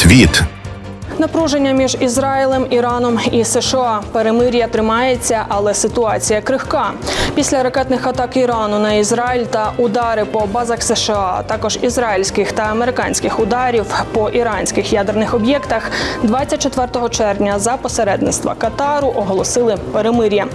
світ. Напруження між Ізраїлем, Іраном і США. Перемир'я тримається, але ситуація крихка. Після ракетних атак Ірану на Ізраїль та удари по базах США, а також ізраїльських та американських ударів по іранських ядерних об'єктах, 24 червня за посередництва Катару оголосили перемир'я.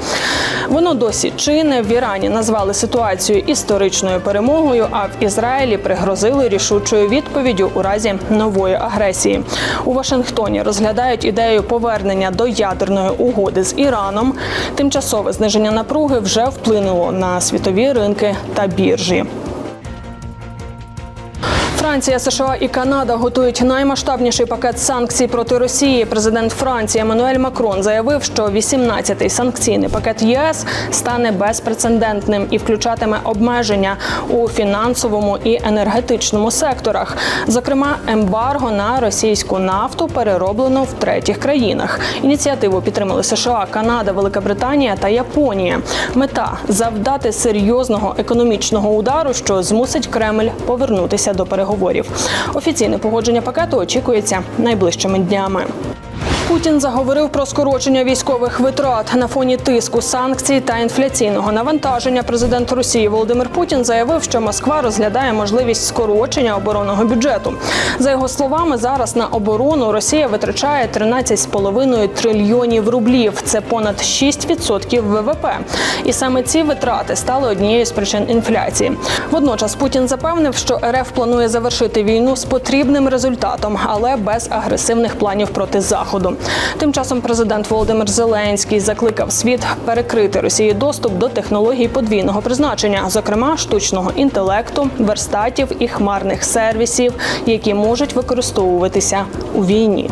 Воно досі чинне в Ірані назвали ситуацію історичною перемогою, а в Ізраїлі пригрозили рішучою відповіддю у разі нової агресії. У Вашингтоні розглядають ідею повернення до ядерної угоди з Іраном. Тимчасове зниження напруги вже вплинуло на світові ринки та біржі. Франція, США і Канада готують наймасштабніший пакет санкцій проти Росії. Президент Франції Еммануель Макрон заявив, що 18-й санкційний пакет ЄС стане безпрецедентним і включатиме обмеження у фінансовому і енергетичному секторах. Зокрема, ембарго на російську нафту перероблено в третіх країнах. Ініціативу підтримали США, Канада, Велика Британія та Японія. Мета завдати серйозного економічного удару, що змусить Кремль повернутися до переговорів. Офіційне погодження пакету очікується найближчими днями. Путін заговорив про скорочення військових витрат на фоні тиску санкцій та інфляційного навантаження. Президент Росії Володимир Путін заявив, що Москва розглядає можливість скорочення оборонного бюджету. За його словами, зараз на оборону Росія витрачає 13,5 трильйонів рублів. Це понад 6% ВВП. І саме ці витрати стали однією з причин інфляції. Водночас Путін запевнив, що РФ планує завершити війну з потрібним результатом, але без агресивних планів проти заходу. Тим часом президент Володимир Зеленський закликав світ перекрити Росії доступ до технологій подвійного призначення, зокрема штучного інтелекту, верстатів і хмарних сервісів, які можуть використовуватися у війні.